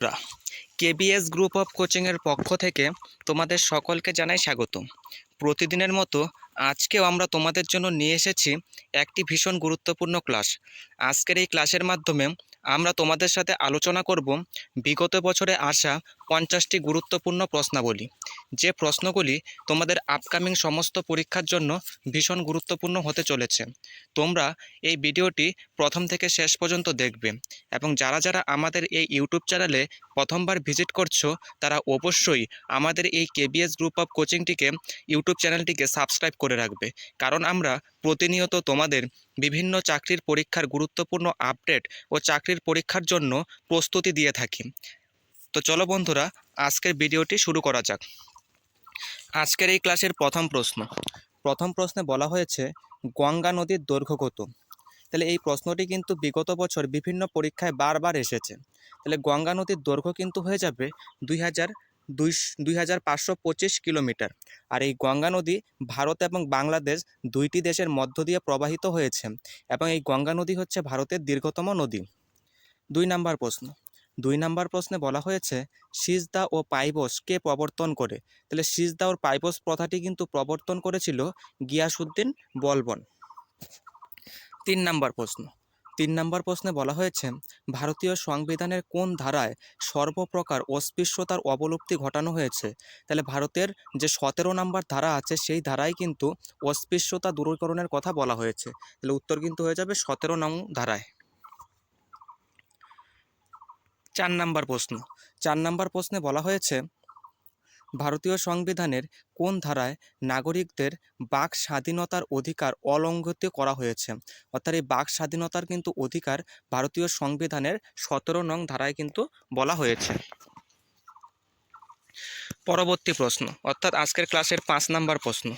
বন্ধুরা KBS group of কোচিংয়ের পক্ষ থেকে তোমাদের সকলকে জানাই স্বাগত। প্রতিদিনের মতো আজকেও আমরা তোমাদের জন্য নিয়ে এসেছি একটি ভীষণ গুরুত্বপূর্ণ ক্লাস আজকের এই ক্লাসের মাধ্যমে আমরা তোমাদের সাথে আলোচনা করব বিগত বছরে আসা পঞ্চাশটি গুরুত্বপূর্ণ প্রশ্নাবলী। যে প্রশ্নগুলি তোমাদের আপকামিং সমস্ত পরীক্ষার জন্য ভীষণ গুরুত্বপূর্ণ হতে চলেছে। তোমরা এই ভিডিওটি প্রথম থেকে শেষ পর্যন্ত দেখবে এবং যারা যারা আমাদের এই ইউটিউব চ্যানেলে প্রথমবার ভিজিট করছ, তারা অবশ্যই আমাদের এই কেবিএস গ্রুপ অফ কোচিংটিকে ইউটিউব চ্যানেলটিকে সাবস্ক্রাইব করে রাখবে। কারণ আমরা প্রতিনিয়ত তোমাদের বিভিন্ন চাকরির পরীক্ষার গুরুত্বপূর্ণ আপডেট ও চাকরির পরীক্ষার জন্য প্রস্তুতি দিয়ে থাকি। তো চলো বন্ধুরা, আজকের ভিডিওটি শুরু করা যাক। আজকের এই ক্লাসের প্রথম প্রশ্ন। প্রথম প্রশ্নে বলা হয়েছে, গঙ্গা নদীর দৈর্ঘ্য কত? তাহলে এই প্রশ্নটি কিন্তু বিগত বছর বিভিন্ন পরীক্ষায় বারবার এসেছে। তাহলে গঙ্গা নদীর দৈর্ঘ্য কিন্তু হয়ে যাবে দুই হাজার দুই দুই হাজার পাঁচশো পঁচিশ কিলোমিটার। আর এই গঙ্গা নদী ভারত এবং বাংলাদেশ দুইটি দেশের মধ্য দিয়ে প্রবাহিত হয়েছে এবং এই গঙ্গা নদী হচ্ছে ভারতের দীর্ঘতম নদী। দুই নাম্বার প্রশ্ন। দুই নাম্বার প্রশ্নে বলা হয়েছে, সিজদা ও পাইবস কে প্রবর্তন করে? তাহলে সিজদা ও পাইবস প্রথাটি কিন্তু প্রবর্তন করেছিল গিয়াসুদ্দিন বলবন। তিন নাম্বার প্রশ্ন। তিন নম্বর প্রশ্নে বলা হয়েছে, ভারতীয় সংবিধানের কোন ধারায় সর্বপ্রকার অস্পৃশ্যতার অবলুপ্তি ঘটানো হয়েছে? তাহলে ভারতের যে সতেরো নম্বর ধারা আছে, সেই ধারায় কিন্তু অস্পৃশ্যতা দূরীকরণের কথা বলা হয়েছে। তাহলে উত্তর কিন্তু হয়ে যাবে সতেরো নং ধারায়। চার নাম্বার প্রশ্ন, চার নাম্বার প্রশ্নে বলা হয়েছে ভারতীয় সংবিধানের কোন ধারায় নাগরিকদের বাক স্বাধীনতার অধিকার অলঙ্ঘিত করা হয়েছে? অর্থাৎ এই বাক স্বাধীনতার কিন্তু অধিকার ভারতীয় সংবিধানের সতেরো নং ধারায় কিন্তু বলা হয়েছে। পরবর্তী প্রশ্ন, অর্থাৎ আজকের ক্লাসের পাঁচ নাম্বার প্রশ্ন।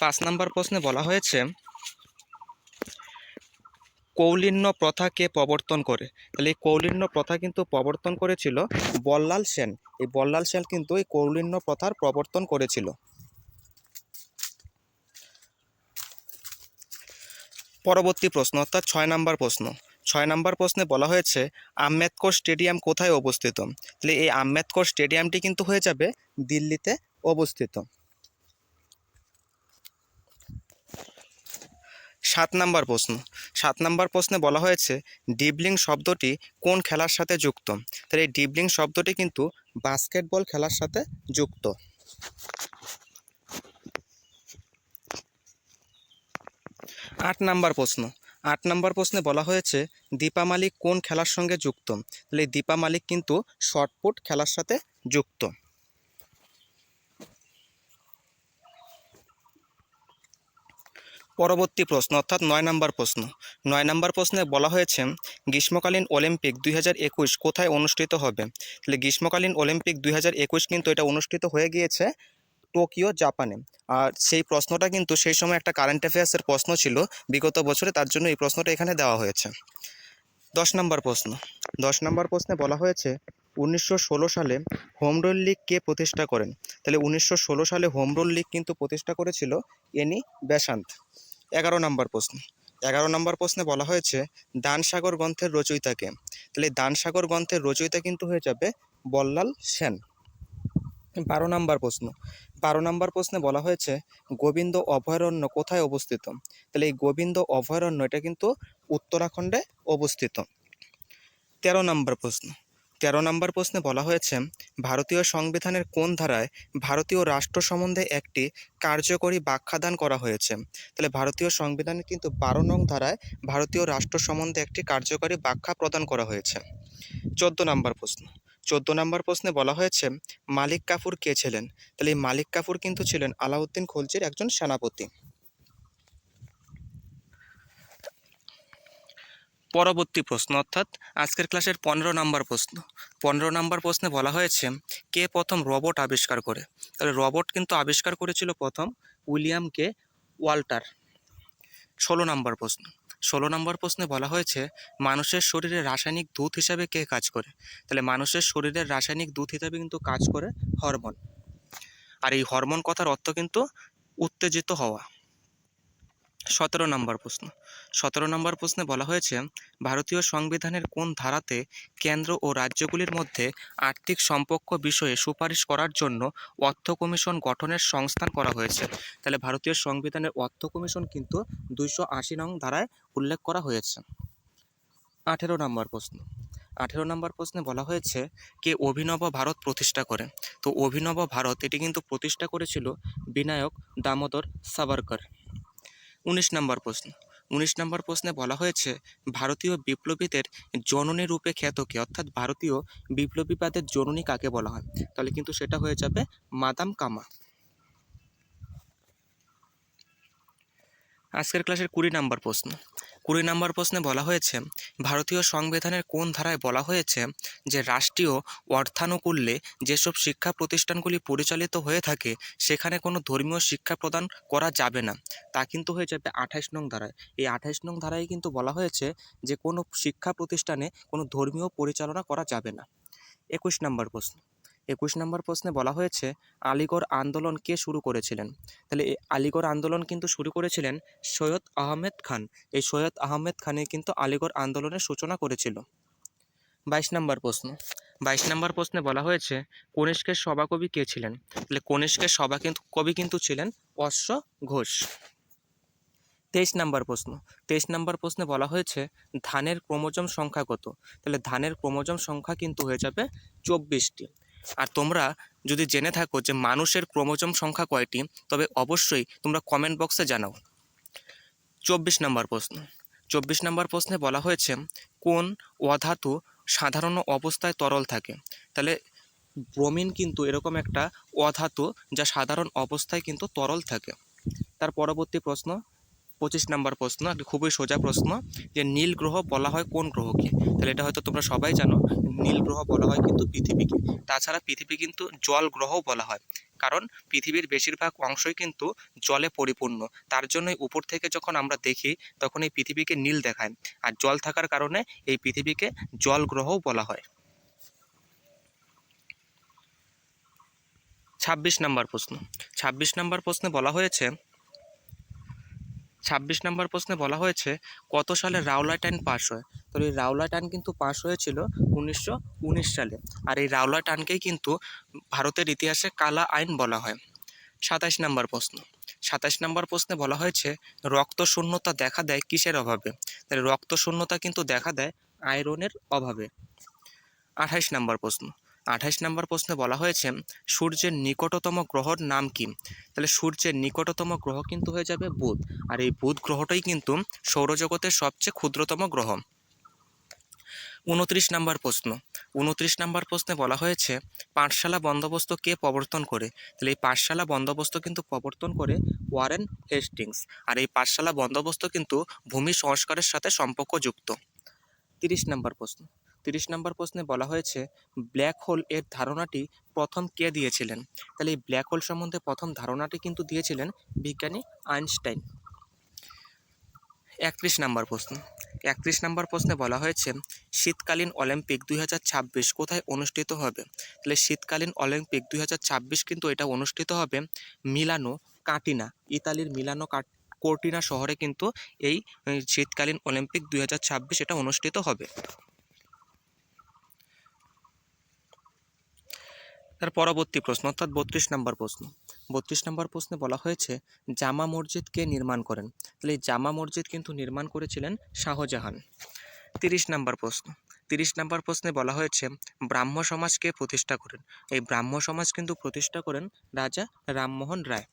পাঁচ নাম্বার প্রশ্নে বলা হয়েছে কৌলিন্য প্রথাকে প্রবর্তন করে। তাহলে এই কৌলিন্য প্রথা কিন্তু প্রবর্তন করেছিল বল্লাল সেন। এই বল্লাল সেন কিন্তু এই কৌলিন্য প্রথার প্রবর্তন করেছিল। পরবর্তী প্রশ্ন, অর্থাৎ ছয় নম্বর প্রশ্ন। ছয় নম্বর প্রশ্নে বলা হয়েছে আম্বেদকর স্টেডিয়াম কোথায় অবস্থিত? তাহলে এই আম্বেদকর স্টেডিয়ামটি কিন্তু হয়ে যাবে দিল্লিতে অবস্থিত। সাত নাম্বার প্রশ্ন। সাত নাম্বার প্রশ্নে বলা হয়েছে, ডিবলিং শব্দটি কোন খেলার সাথে যুক্ত? তাহলে এই ডিবলিং শব্দটি কিন্তু বাস্কেটবল খেলার সাথে যুক্ত। আট নাম্বার প্রশ্ন। আট নাম্বার প্রশ্নে বলা হয়েছে, দীপা মালিক কোন খেলার সঙ্গে যুক্ত? তাহলে দীপা মালিক কিন্তু শর্টপুট খেলার সাথে যুক্ত। পরবর্তী প্রশ্ন, অর্থাৎ নয় নম্বর প্রশ্ন। নয় নম্বর প্রশ্নে বলা হয়েছে, গ্রীষ্মকালীন অলিম্পিক দুই হাজার একুশ কোথায় অনুষ্ঠিত হবে? তাহলে গ্রীষ্মকালীন অলিম্পিক দুই হাজার একুশ কিন্তু এটা অনুষ্ঠিত হয়ে গিয়েছে টোকিও, জাপানে। আর সেই প্রশ্নটা কিন্তু সেই সময় একটা কারেন্ট অ্যাফেয়ার্সের প্রশ্ন ছিল বিগত বছরে, তার জন্য এই প্রশ্নটা এখানে দেওয়া হয়েছে। দশ নম্বর প্রশ্ন, দশ নম্বর প্রশ্নে বলা হয়েছে, উনিশশো ষোলো সালে হোম রুল লীগ কে প্রতিষ্ঠা করেন? তাহলে উনিশশো ষোলো সালে হোম রুল লীগ কিন্তু প্রতিষ্ঠা করেছিল এনি বেসান্ত এগারো নম্বর প্রশ্ন। এগারো নম্বর প্রশ্নে বলা হয়েছে দানসাগর গ্রন্থের রচয়িতাকে। তাহলে দানসাগর গ্রন্থের রচয়িতা কিন্তু হয়ে যাবে বল্লাল সেন। বারো নম্বর প্রশ্ন। বারো নম্বর প্রশ্নে বলা হয়েছে, গোবিন্দ অভয়ারণ্য কোথায় অবস্থিত? তাহলে এই গোবিন্দ অভয়ারণ্য এটা কিন্তু উত্তরাখণ্ডে অবস্থিত। তেরো নম্বর প্রশ্ন। তেরো নম্বর প্রশ্নে বলা হয়েছে, ভারতীয় সংবিধানের কোন ধারায় ভারতীয় রাষ্ট্র সম্বন্ধে একটি কার্যকরী ব্যাখ্যাদান করা হয়েছে? তাহলে ভারতীয় সংবিধানে কিন্তু বারো নং ধারায় ভারতীয় রাষ্ট্র সম্বন্ধে একটি কার্যকরী ব্যাখ্যা প্রদান করা হয়েছে। চোদ্দ নম্বর প্রশ্ন। চোদ্দ নম্বর প্রশ্নে বলা হয়েছে, মালিক কাফুর কে ছিলেন? তাহলে এই মালিক কাফুর কিন্তু ছিলেন আলাউদ্দিন খলজির একজন সেনাপতি। পরবর্তী প্রশ্ন, অর্থাৎ আজকের ক্লাসের পনেরো নম্বর প্রশ্ন। পনেরো নম্বর প্রশ্নে বলা হয়েছে, কে প্রথম রবট আবিষ্কার করে? তাহলে রবট কিন্তু আবিষ্কার করেছিল প্রথম উইলিয়াম কে ওয়াল্টার। ষোলো নম্বর প্রশ্ন। ষোলো নম্বর প্রশ্নে বলা হয়েছে, মানুষের শরীরে রাসায়নিক দুধ হিসাবে কে কাজ করে? তাহলে মানুষের শরীরের রাসায়নিক দুধ হিসাবে কিন্তু কাজ করে হরমোন। আর এই হরমোন কথার অর্থ কিন্তু উত্তেজিত হওয়া। সতেরো নম্বর প্রশ্ন। সতেরো নম্বর প্রশ্নে বলা হয়েছে, ভারতীয় সংবিধানের কোন ধারাতে কেন্দ্র ও রাজ্যগুলির মধ্যে আর্থিক সম্পর্ক বিষয়ে সুপারিশ করার জন্য অর্থ কমিশন গঠনের সংস্থান করা হয়েছে? তাহলে ভারতীয় সংবিধানের অর্থ কমিশন কিন্তু দুইশো আশি নং ধারায় উল্লেখ করা হয়েছে। আঠেরো নম্বর প্রশ্ন। আঠেরো নম্বর প্রশ্নে বলা হয়েছে, কে অভিনব ভারত প্রতিষ্ঠা করে? তো অভিনব ভারত এটি কিন্তু প্রতিষ্ঠা করেছিল বিনায়ক দামোদর সাভারকর। উনিশ নম্বর প্রশ্ন। উনিশ নম্বর প্রশ্নে বলা হয়েছে, ভারতীয় বিপ্লবীদের জননী রূপে খ্যাতকে অর্থাৎ ভারতীয় বিপ্লবীবাদের জননী কাকে বলা হয়? তাহলে কিন্তু সেটা হয়ে যাবে মাদাম কামা। আজকের ক্লাসের কুড়ি নম্বর প্রশ্ন। কুড়ি নম্বর প্রশ্নে বলা হয়েছে, ভারতীয় সংবিধানের কোন ধারায় বলা হয়েছে যে রাষ্ট্রীয় অর্থানুকূল্যে যেসব শিক্ষা প্রতিষ্ঠানগুলি পরিচালিত হয়ে থাকে, সেখানে কোনো ধর্মীয় শিক্ষা প্রদান করা যাবে না। তা কিন্তু হয়ে যাবে আঠাইশ নং ধারায়। এই আঠাইশ নং ধারায় কিন্তু বলা হয়েছে যে কোনো শিক্ষা প্রতিষ্ঠানে কোনো ধর্মীয় পরিচালনা করা যাবে না। একুশ নম্বর প্রশ্ন। একুশ নম্বর প্রশ্নে বলা হয়েছে, আলিগড় আন্দোলন কে শুরু করেছিলেন? তাহলে এই আলিগড় আন্দোলন কিন্তু শুরু করেছিলেন সৈয়দ আহমেদ খান। এই সৈয়দ আহমেদ খানই কিন্তু আলিগড় আন্দোলনের সূচনা করেছিল। বাইশ নম্বর প্রশ্ন। বাইশ নম্বর প্রশ্নে বলা হয়েছে, কনিষ্কের সভাকবি কে ছিলেন? তাহলে কনিষ্কের সভা কিন্তু, কবি কিন্তু ছিলেন অশ্ব ঘোষ। তেইশ নম্বর প্রশ্ন। তেইশ নম্বর প্রশ্নে বলা হয়েছে, ধানের ক্রোমোজোম সংখ্যা কত? তাহলে ধানের ক্রোমোজোম সংখ্যা কিন্তু হয়ে যাবে চব্বিশটি। আর তোমরা যদি জেনে থাকো যে মানুষের ক্রোমোজোম সংখ্যা কয়টি, তবে অবশ্যই তোমরা কমেন্ট বক্সে জানাও। চব্বিশ নম্বর প্রশ্ন। চব্বিশ নম্বর প্রশ্নে বলা হয়েছে, কোন অধাতু সাধারণ অবস্থায় তরল থাকে? তাহলে ব্রোমিন কিন্তু এরকম একটা অধাতু যা সাধারণ অবস্থায় কিন্তু তরল থাকে। তার পরবর্তী প্রশ্ন পঁচিশ নম্বর প্রশ্ন, একটি খুবই সোজা প্রশ্ন যে নীল গ্রহ বলা হয় কোন গ্রহকে? তাহলে এটা হয়তো তোমরা সবাই জানো, নীল গ্রহ বলা হয় কিন্তু পৃথিবীকে। তাছাড়া পৃথিবী কিন্তু জল গ্রহও বলা হয়। কারণ পৃথিবীর বেশিরভাগ অংশই কিন্তু জলে পরিপূর্ণ। তার জন্যই উপর থেকে যখন আমরা দেখি, তখন এই পৃথিবীকে নীল দেখায়। আর জল থাকার কারণে এই পৃথিবীকে জল গ্রহও বলা হয়। ছাব্বিশ নম্বর প্রশ্ন। ছাব্বিশ নম্বর প্রশ্নে বলা হয়েছে ছাব্বিশ নম্বর প্রশ্নে বলা হয়েছে, কত সালে রাওলাট আইন পাস হয়? তো এই রাওলাট আইন কিন্তু পাস হয়েছিল উনিশশো উনিশ সালে। আর এই রাওলাট আইনকেই কিন্তু ভারতের ইতিহাসে কালা আইন বলা হয়। সাতাশ নম্বর প্রশ্ন। সাতাশ নম্বর প্রশ্নে বলা হয়েছে, রক্ত শূন্যতা দেখা দেয় কিসের অভাবে? তাহলে রক্ত শূন্যতা কিন্তু দেখা দেয় আয়রনের অভাবে। আঠাইশ নম্বর প্রশ্ন। আঠাইশ নম্বর প্রশ্নে বলা হয়েছে, সূর্যের নিকটতম গ্রহর নাম কি? তাহলে সূর্যের নিকটতম গ্রহ কিন্তু হয়ে যাবে বুধ। আর এই বুধ গ্রহটাই কিন্তু সৌরজগতের সবচেয়ে ক্ষুদ্রতম গ্রহ। উনত্রিশ নম্বর প্রশ্ন, উনত্রিশ নম্বর প্রশ্নে বলা হয়েছে, পাঠশালা বন্দোবস্ত কে প্রবর্তন করে? তাহলে এই পাঠশালা বন্দোবস্ত কিন্তু প্রবর্তন করে ওয়ারেন হেস্টিংস। আর এই পাঠশালা বন্দোবস্ত কিন্তু ভূমি সংস্কারের সাথে সম্পর্কযুক্ত। তিরিশ নম্বর প্রশ্ন। তিরিশ নম্বর প্রশ্নে বলা হয়েছে, ব্ল্যাক হোল এর ধারণাটি প্রথম কে দিয়েছিলেন? তাহলে এই ব্ল্যাক হোল সম্বন্ধে প্রথম ধারণাটি কিন্তু দিয়েছিলেন বিজ্ঞানী আইনস্টাইন। একত্রিশ নম্বর প্রশ্ন। একত্রিশ নম্বর প্রশ্নে বলা হয়েছে, শীতকালীন অলিম্পিক দুই হাজার ছাব্বিশ কোথায় অনুষ্ঠিত হবে? তাহলে শীতকালীন অলিম্পিক দুই হাজার ছাব্বিশ কিন্তু এটা অনুষ্ঠিত হবে মিলানো কাটিনা, ইতালির মিলানো কাট কোর্টিনা শহরে কিন্তু এই শীতকালীন অলিম্পিক দুই হাজার ছাব্বিশ এটা অনুষ্ঠিত হবে। তার পরবর্তী প্রশ্ন, অর্থাৎ বত্রিশ নম্বর প্রশ্ন। বত্রিশ নম্বর প্রশ্নে বলা হয়েছে, জামা মসজিদ কে নির্মাণ করেন? তাহলে এই জামা মসজিদ কিন্তু নির্মাণ করেছিলেন শাহজাহান। তিরিশ নম্বর প্রশ্ন, তিরিশ নম্বর প্রশ্নে বলা হয়েছে, ব্রাহ্ম সমাজকে প্রতিষ্ঠা করেন? এই ব্রাহ্ম সমাজ কিন্তু প্রতিষ্ঠা করেন রাজা রামমোহন রায়।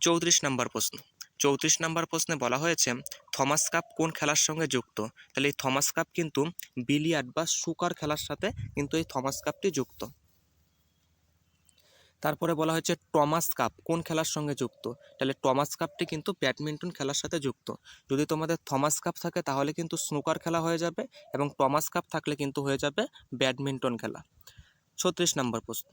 চৌত্রিশ নম্বর প্রশ্ন চৌত্রিশ নম্বর প্রশ্নে বলা হয়েছে, থমাস কাপ কোন খেলার সঙ্গে যুক্ত? তাহলে এই থমাস কাপ কিন্তু বিলিয়ার্ড বা সুকার খেলার সাথে কিন্তু এই থমাস কাপটি যুক্ত। তারপরে বলা হয়েছে, টমাস কাপ কোন খেলার সঙ্গে যুক্ত? তাহলে টমাস কাপটি কিন্তু ব্যাডমিন্টন খেলার সাথে যুক্ত। যদি তোমাদের থমাস কাপ থাকে, তাহলে কিন্তু স্নুকার খেলা হয়ে যাবে এবং টমাস কাপ থাকলে কিন্তু হয়ে যাবে ব্যাডমিন্টন খেলা। ছত্রিশ নম্বর প্রশ্ন।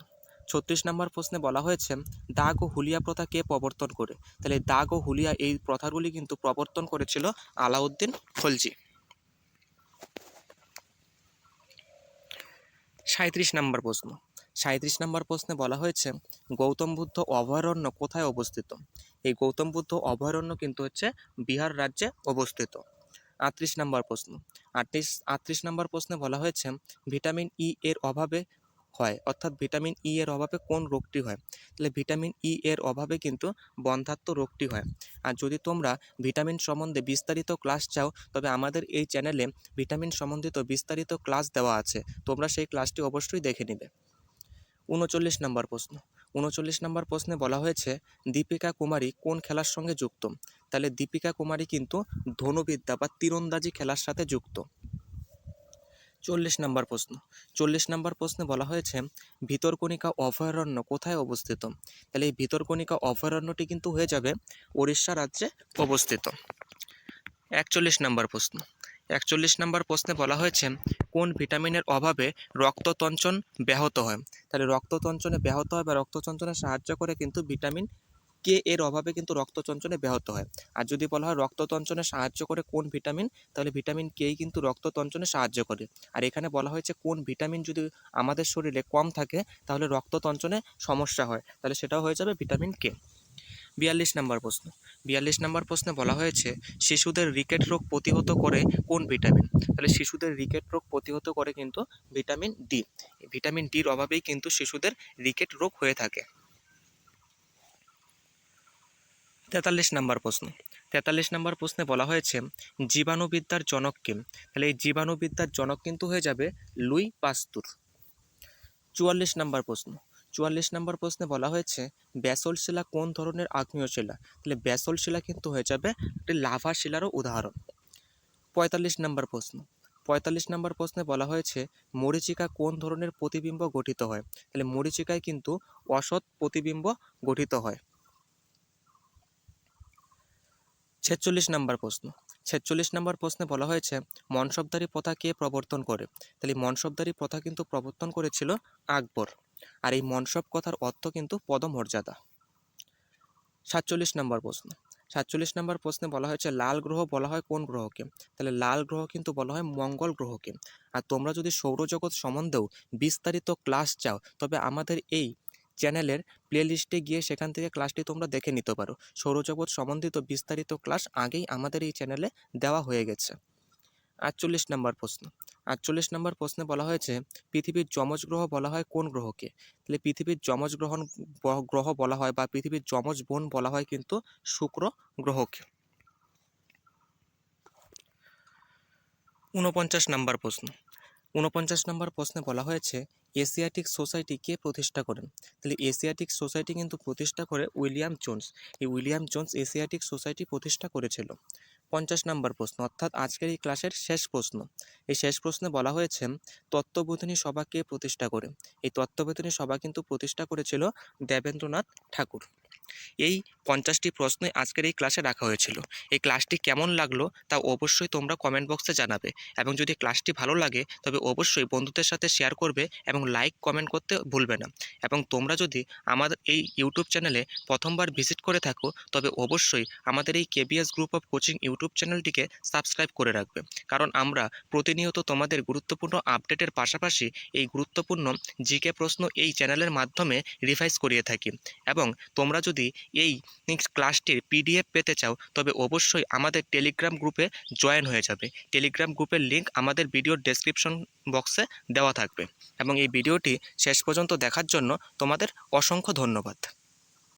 ছত্রিশ নম্বর প্রশ্নে বলা হয়েছে, দাগ ও হুলিয়া প্রথা কে প্রবর্তন করে? তাহলে দাগ ও হুলিয়া এই প্রথাগুলি কিন্তু প্রবর্তন করেছিল আলাউদ্দিন খলজি। সাঁত্রিশ নম্বর প্রশ্ন। সাঁত্রিশ নম্বর প্রশ্নে বলা হয়েছে, গৌতম বুদ্ধ অভয়ারণ্য কোথায় অবস্থিত? এই গৌতম বুদ্ধ অভয়ারণ্য কিন্তু হচ্ছে বিহার রাজ্যে অবস্থিত। আটত্রিশ নম্বর প্রশ্ন। আটত্রিশ আটত্রিশ নম্বর প্রশ্নে বলা হয়েছে, ভিটামিন ই এর অভাবে হয়। অর্থাৎ ভিটামিন ই এর অভাবে কোন রোগটি হয়? তাহলে ভিটামিন ই এর অভাবে কিন্তু বন্ধাত্ম রোগটি হয়। আর যদি তোমরা ভিটামিন সম্বন্ধে বিস্তারিত ক্লাস চাও, তবে আমাদের এই চ্যানেলে ভিটামিন সম্বন্ধিত বিস্তারিত ক্লাস দেওয়া আছে। তোমরা সেই ক্লাসটি অবশ্যই দেখে নিবে। উনচল্লিশ নম্বর প্রশ্ন। উনচল্লিশ নম্বর প্রশ্নে বলা হয়েছে, দীপিকা কুমারী কোন খেলার সঙ্গে যুক্ত? তাহলে দীপিকা কুমারী কিন্তু ধনুবিদ্যা বা তীরন্দাজি খেলার সাথে যুক্ত। চল্লিশ নম্বর প্রশ্ন। চল্লিশ নম্বর প্রশ্নে বলা হয়েছে, ভিতরকণিকা অভয়ারণ্য কোথায় অবস্থিত? তাহলে এই ভিতরকণিকা অভয়ারণ্যটি কিন্তু হয়ে যাবে ওড়িশা রাজ্যে অবস্থিত। একচল্লিশ নম্বর প্রশ্ন। একচল্লিশ নম্বর প্রশ্নে বলা হয়েছে, কোন ভিটামিনের অভাবে রক্ততঞ্চন ব্যাহত হয়? তাহলে রক্ততঞ্চনে ব্যাহত হয় বা রক্তচঞ্চনে সাহায্য করে কিন্তু ভিটামিন কে এর অভাবে কিন্তু রক্তচঞ্চনে ব্যাহত হয়। আর যদি বলা হয় রক্ততঞ্চনে সাহায্য করে কোন ভিটামিন, তাহলে ভিটামিন কেই কিন্তু রক্ততঞ্চনে সাহায্য করে। আর এখানে বলা হয়েছে কোন ভিটামিন যদি আমাদের শরীরে কম থাকে, তাহলে রক্ততঞ্চনে সমস্যা হয়। তাহলে সেটাও হয়ে যাবে ভিটামিন কে। বিয়াল্লিশ নম্বর প্রশ্ন। বিয়াল্লিশ নম্বর প্রশ্নে বলা হয়েছে, শিশুদের রিকেট রোগ প্রতিহত করে কোন ভিটামিন? তাহলে শিশুদের রিকেট রোগ প্রতিহত করে কিন্তু ভিটামিন ডি। ভিটামিন ডির অভাবেই কিন্তু শিশুদের রিকেট রোগ হয়ে থাকে। তেতাল্লিশ নম্বর প্রশ্ন। তেতাল্লিশ নম্বর প্রশ্নে বলা হয়েছে, জীবাণুবিদ্যার জনক কে? তাহলে এই জীবাণুবিদ্যার জনক কিন্তু হয়ে যাবে লুই পাস্তুর। চুয়াল্লিশ নম্বর প্রশ্ন। চুয়াল্লিশ নম্বর প্রশ্নে বলা হয়েছে, ব্যাসল শিলা কোন ধরনের আগ্নেয় শিলা? তাহলে ব্যাসল শিলা কিন্তু হয়ে যাবে একটি লাভা শিলারও উদাহরণ। পঁয়তাল্লিশ নম্বর প্রশ্ন। পঁয়তাল্লিশ নম্বর প্রশ্নে বলা হয়েছে, মরিচিকা কোন ধরনের প্রতিবিম্ব গঠিত হয়? তাহলে মরিচিকায় কিন্তু অসৎ প্রতিবিম্ব গঠিত হয়। ছেচল্লিশ নম্বর প্রশ্ন। ছেচল্লিশ নম্বর প্রশ্নে বলা হয়েছে, মনসবদারি প্রথা কে প্রবর্তন করে? তাহলে মনসবদারি প্রথা কিন্তু প্রবর্তন করেছিল আকবর। আর এই মনসব কথার অর্থ কিন্তু পদমর্যাদা। সাতচল্লিশ নম্বর প্রশ্ন। সাতচল্লিশ নম্বর প্রশ্নে বলা হয়েছে, লাল গ্রহ বলা হয় কোন গ্রহকে? তাহলে লাল গ্রহ কিন্তু বলা হয় মঙ্গল গ্রহকে। আর তোমরা যদি সৌরজগৎ সম্বন্ধেও বিস্তারিত ক্লাস চাও, তবে আমাদের এই চ্যানেলের প্লেলিস্টে গিয়ে সেখান থেকে ক্লাসটি তোমরা দেখে নিতে পারো। সৌরজগৎ সম্বন্ধিত বিস্তারিত ক্লাস আগেই আমাদের এই চ্যানেলে দেওয়া হয়ে গেছে। আটচল্লিশ নম্বর প্রশ্ন। আটচল্লিশ নম্বর প্রশ্নে বলা হয়েছে, পৃথিবীর যমজ গ্রহ বলা হয় কোন গ্রহকে? তাহলে পৃথিবীর যমজ গ্রহণ গ্রহ বলা হয় বা পৃথিবীর যমজ বোন বলা হয় কিন্তু শুক্র গ্রহকে। ঊনপঞ্চাশ নম্বর প্রশ্ন। ঊনপঞ্চাশ নম্বর প্রশ্নে বলা হয়েছে, এশিয়াটিক সোসাইটি কে প্রতিষ্ঠা করেন? তাহলে এশিয়াটিক সোসাইটি কিন্তু প্রতিষ্ঠা করে উইলিয়াম জোন্স। এই উইলিয়াম জোন্স এশিয়াটিক সোসাইটি প্রতিষ্ঠা করেছিল। পঞ্চাশ নম্বর প্রশ্ন, অর্থাৎ আজকের এই ক্লাসের শেষ প্রশ্ন। এই শেষ প্রশ্নে বলা হয়েছে তত্ত্ববোধিনী সভা কে প্রতিষ্ঠা করে? এই তত্ত্ববোধিনী সভা কিন্তু প্রতিষ্ঠা করেছিল দেবেন্দ্রনাথ ঠাকুর। এই পঞ্চাশটি প্রশ্নই আজকের এই ক্লাসে রাখা হয়েছিল। এই ক্লাসটি কেমন লাগল তা অবশ্যই তোমরা কমেন্ট বক্সে জানাবে এবং যদি ক্লাসটি ভালো লাগে তবে অবশ্যই বন্ধুদের সাথে শেয়ার করবে এবং লাইক কমেন্ট করতে ভুলবে না। এবং তোমরা যদি আমাদের এই ইউটিউব চ্যানেলে প্রথমবার ভিজিট করে থাকো তবে অবশ্যই আমাদের এই KBS group of coaching YouTube চ্যানেলটিকে সাবস্ক্রাইব করে রাখবে। কারণ আমরা প্রতিনিয়ত তোমাদের গুরুত্বপূর্ণ আপডেটের পাশাপাশি এই গুরুত্বপূর্ণ জিকে প্রশ্ন এই চ্যানেলের মাধ্যমে রিভাইজ করিয়ে থাকি। এবং তোমরা যদি এই ক্লাসটির পিডিএফ পেতে চাও, তবে অবশ্যই আমাদের টেলিগ্রাম গ্রুপে জয়েন হয়ে যাবে। টেলিগ্রাম গ্রুপের লিঙ্ক আমাদের ভিডিওর ডেসক্রিপশন বক্সে দেওয়া থাকবে। এবং এই ভিডিওটি শেষ পর্যন্ত দেখার জন্য তোমাদের অসংখ্য ধন্যবাদ।